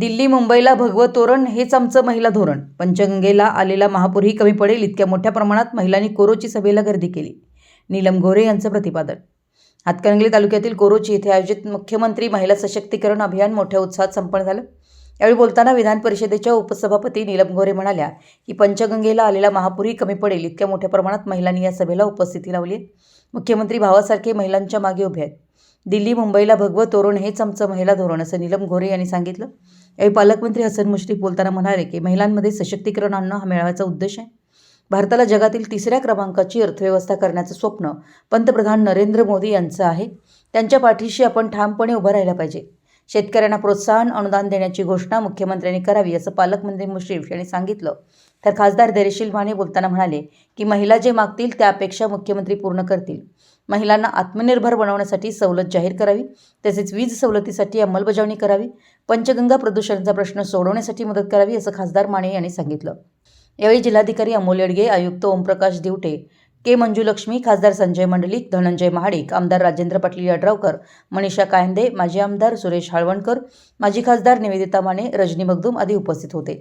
दिल्ली मुंबईला भगवं तोरण हेच आमचं महिला धोरण. पंचगंगेला आलेला महापूरही कमी पडेल इतक्या मोठ्या प्रमाणात महिलांनी कोरोची सभेला गर्दी केली. नीलम गोरे यांचं प्रतिपादन. हातकणंगले तालुक्यातील कोरोची येथे आयोजित मुख्यमंत्री महिला सशक्तीकरण अभियान मोठ्या उत्साहात संपन्न झालं. यावेळी बोलताना विधान परिषदेच्या उपसभापती नीलम गोरे म्हणाल्या की पंचगंगेला आलेला महापूरही कमी पडेल इतक्या मोठ्या प्रमाणात महिलांनी या सभेला उपस्थिती लावली मुख्यमंत्री भावासारखे महिलांच्या मागे उभे आहेत. दिल्ली मुंबईला भगवं तोरण हेच आमचं महिला धोरण असं नीलम गोरे यांनी सांगितलं. यावेळी पालकमंत्री हसन मुश्रीफ बोलताना म्हणाले की महिलांमध्ये सशक्तीकरण आणणं हा मेळाव्याचा उद्देश आहे. भारताला जगातील तिसऱ्या क्रमांकाची अर्थव्यवस्था करण्याचं स्वप्न पंतप्रधान नरेंद्र मोदी यांचं आहे. त्यांच्या पाठीशी आपण ठामपणे उभं राहायला पाहिजे. शेतकऱ्यांना प्रोत्साहन अनुदान देण्याची घोषणा मुख्यमंत्र्यांनी करावी असं पालकमंत्री मुश्रीफ यांनी सांगितलं. तर खासदार धैर्यशील माने बोलताना म्हणाले की महिला जे मागतील त्यापेक्षा मुख्यमंत्री पूर्ण करतील. महिलांना आत्मनिर्भर बनवण्यासाठी सवलत जाहीर करावी तसेच वीज सवलतीसाठी अंमलबजावणी करावी पंचगंगा प्रदूषणाचा प्रश्न सोडवण्यासाठी मदत करावी असं खासदार माने यांनी सांगितलं. यावेळी जिल्हाधिकारी अमोल येडगे आयुक्त ओमप्रकाश दिवटे के मंजुलक्ष्मी खासदार संजय मंडलिक धनंजय महाडिक आमदार राजेंद्र पाटील यड्रावकर मनीषा कायंदे माजी आमदार सुरेश हाळवणकर माजी खासदार निवेदिता माने रजनी मगदूम आदी उपस्थित होते.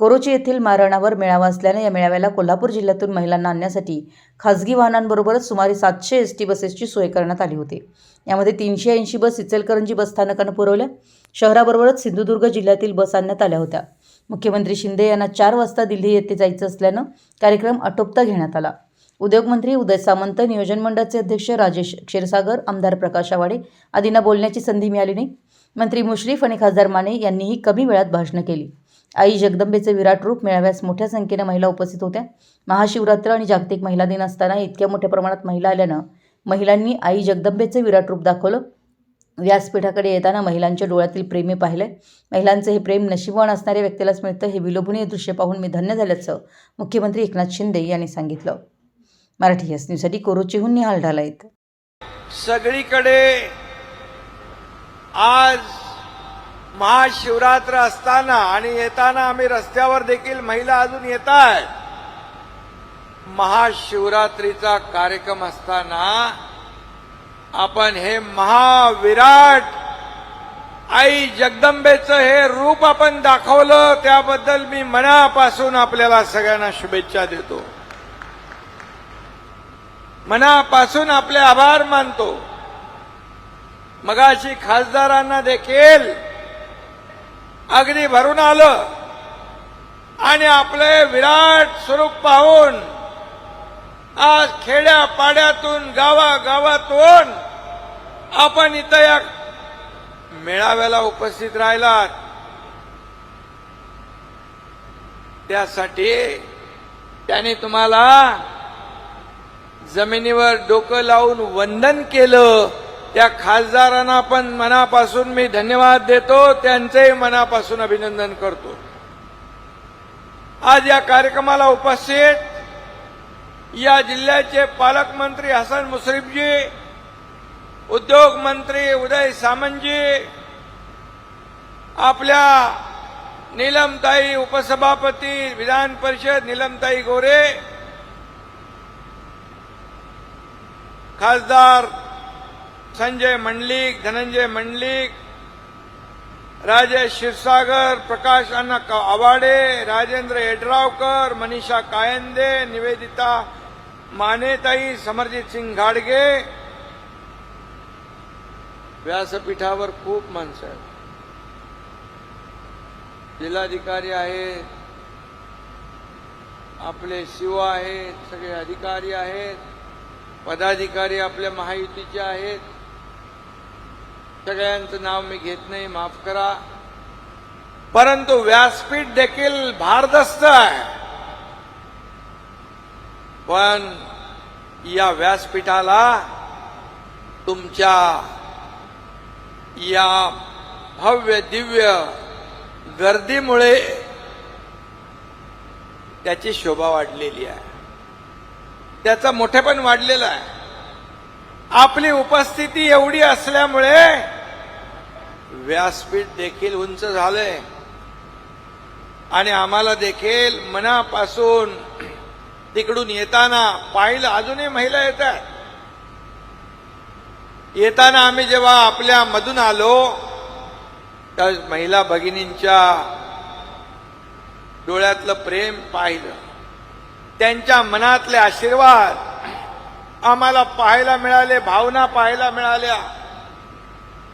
कोरोची येथील मारणावर मेळावा असल्याने या मेळाव्याला कोल्हापूर जिल्ह्यातून महिलांना आणण्यासाठी खासगी वाहनांबरोबरच सुमारे सातशे एस टी बसेसची सोय करण्यात आली होती. यामध्ये तीनशे ऐंशी बस इचलकरंजी बस स्थानकानं पुरवल्या. शहराबरोबरच सिंधुदुर्ग जिल्ह्यातील बस आणण्यात आल्या होत्या. मुख्यमंत्री शिंदे यांना चार वाजता दिल्ली येथे जायचं असल्यानं कार्यक्रम आटोपता घेण्यात आला. उद्योगमंत्री उदय सामंत नियोजन मंडळाचे अध्यक्ष राजेश क्षीरसागर आमदार प्रकाश आवाडे आदींना बोलण्याची संधी मिळाली नाही. मंत्री मुश्रीफ आणि खासदार माने यांनीही कमी वेळात भाषणं केली. आई जगदंबेचे विराट रूप मेळाव्यास मोठ्या संख्येनं महिला उपस्थित होत्या. महाशिवरात्र आणि जागतिक महिला दिन असताना इतक्या मोठ्या प्रमाणात महिला आल्यानं महिलांनी आई जगदंबेचे विराट रूप दाखवलं. व्यासपीठाकडे येताना महिलांच्या डोळ्यातील प्रेमी पाहिले महिलांचं हे प्रेम नशिबवान असणाऱ्या व्यक्तीलाच मिळतं हे विलोभनीय दृश्य पाहून मी धन्य झाल्याचं मुख्यमंत्री एकनाथ शिंदे यांनी सांगितलं. मराठी एस न्यूजसाठी कोरोचीहून निहाल ढालाईत सगळीकडे आज महाशिवरात्र असताना आणि येताना आम्ही रस्त्यावर देखील महिला अजून येत आहेत महाशिवरात्रीचा कार्यक्रम असताना आपण हे महाविराट आई जगदंबेचं हे रूप आपण दाखवलं त्याबद्दल मी मनापासून आपल्याला सगळ्यांना शुभेच्छा देतो. मनापासून आपले आभार मानतो. मगाशी खासदारांना देखील अगदी भरून आलं. आणि आपले विराट स्वरूप पाहून आज खेड्या पाड्यातून गावागावातून आपण इथं या मेळाव्याला उपस्थित राहिलात. त्यासाठी त्याने तुम्हाला जमिनीवर डोकं लावून वंदन केलं. त्या खासदारांना पण मनापासून मी धन्यवाद देतो त्यांचंही मनापासून अभिनंदन करतो. आज या कार्यक्रमाला उपस्थित या जिल्ह्याचे पालकमंत्री हसन मुश्रीफजी उद्योग मंत्री उदय सामंतजी आपल्या नीलमताई उपसभापती विधान परिषद नीलमताई गोरे खासदार संजय मंडलिक धनंजय मंडलिक राजेश क्षीरसागर प्रकाश अण्णा आवाडे राजेंद्र येड्रावकर मनीषा कायंदे निवेदिता मानेताई समरजित सिंग घाडगे. व्यासपीठावर खूप माणसं आहेत. जिल्हाधिकारी आहेत. आपले शिव आहेत सगळे अधिकारी आहेत. पदाधिकारी आपल्या महायुतीचे आहेत. सगळ्यांचं नाव मी घेत नाही माफ करा. परंतु व्यासपीठ देखील भारदस्त आहे. पण या व्यासपीठाला तुमच्या या भव्य दिव्य गर्दीमुळे त्याची शोभा वाढलेली आहे. त्याचा मोठेपण वाढलेला आहे. आपली उपस्थिती एवढी असल्यामुळे व्यासपीठ देखील उंच झालंय. आणि आम्हाला देखील मनापासून तिकडून येताना पाहिलं अजूनही महिला येत आहेत येताना आम्ही जेव्हा आपल्या मधून आलो त्या महिला भगिनींच्या डोळ्यातलं प्रेम पाहिलं. त्यांच्या मनातले आशीर्वाद आम्हाला पाहायला मिळाले भावना पाहायला मिळाल्या.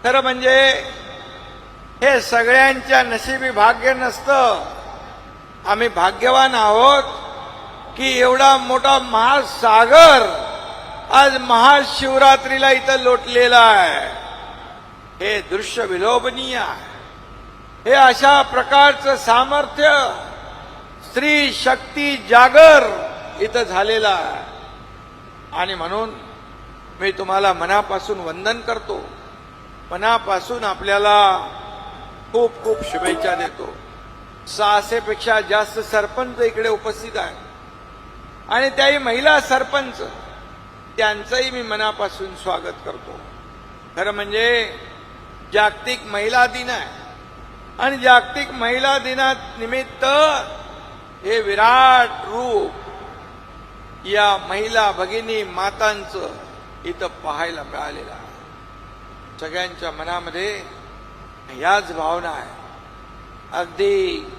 खरं म्हणजे हे सगळ्यांच्या नशिबी भाग्य नसतं. आम्ही भाग्यवान आहोत की एवढा मोठा महासागर आज महाशिवरात्रीला इथं लोटलेला आहे. हे दृश्य विलोभनीय आहे. हे अशा प्रकारचं सामर्थ्य स्त्री शक्ती जागर इथं झालेला आहे. आणि म्हणून मी तुम्हाला मनापासून वंदन करतो. मनापासून आपल्याला खूप खूप शुभेच्छा देतो. सहाशेपेक्षा जास्त सरपंच इकडे उपस्थित आहे. आणि त्याही महिला सरपंच त्यांचंही मी मनापासून स्वागत करतो. खरं म्हणजे जागतिक महिला दिन आहे. आणि जागतिक महिला दिनानिमित्त हे विराट रूप या महिला भगिनी मातांचं इथं पाहायला मिळालेलं आहे. सगळ्यांच्या मनामध्ये याच भावना आहे. अगदी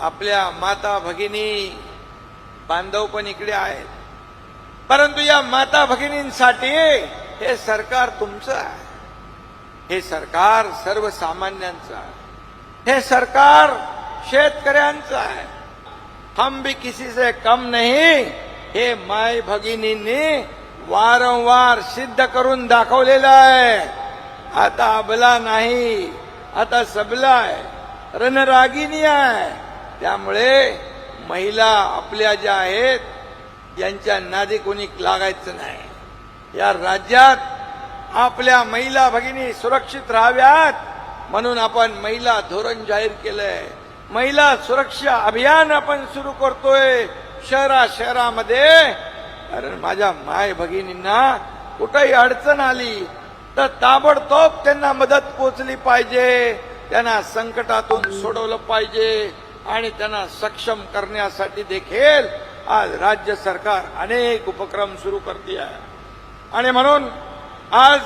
आपल्या माता भगिनी बांधव पण इकडे आहेत. परंतु या माता भगिनींसाठी हे सरकार तुमचं आहे. हे सरकार सर्वसामान्यांचं आहे. हे सरकार शेतकऱ्यांचं आहे. हम भी किसी से कम नाही हे माय भगिनींनी वारंवार सिद्ध करून दाखवलेलं आहे. आता अबला नाही आता सबला आहे रणरागिनी आहे. त्यामुळे महिला आपल्या ज्या आहेत यांच्या नादी कोणी लागायचं नाही. या राज्यात आपल्या महिला भगिनी सुरक्षित राहाव्यात म्हणून आपण महिला धोरण जाहीर केलंय. महिला सुरक्षा अभियान आपण सुरू करतोय. शहरा शहरामध्ये कारण माझ्या माय भगिनींना कुठेही अडचण आली तर ताबडतोब त्यांना मदत पोचली पाहिजे त्यांना संकटातून सोडवलं पाहिजे आणि त्यांना सक्षम करण्यासाठी देखील आज राज्य सरकार अनेक उपक्रम सुरू करते आहे. आणि म्हणून आज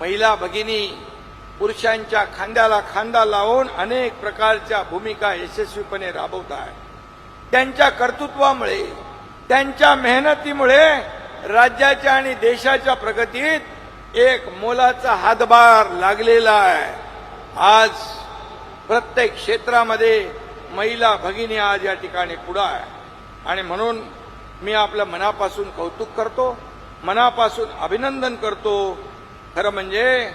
महिला भगिनी पुरुषांच्या खांद्याला खांदा लावून अनेक प्रकारच्या भूमिका यशस्वीपणे राबवत आहेत त्यांच्या कर्तृत्वामुळे त्यांच्या मेहनतीमुळे राज्याच्या आणि देशाच्या प्रगतीत एक मोलाचा हातभार लागलेला आहे. आज प्रत्येक क्षेत्रामध्ये महिला भगिनी आज या ठिकाणी पुढं आहे. आणि म्हणून मी आपल्या मनापासून कौतुक करतो मनापासून अभिनंदन करतो. खरं म्हणजे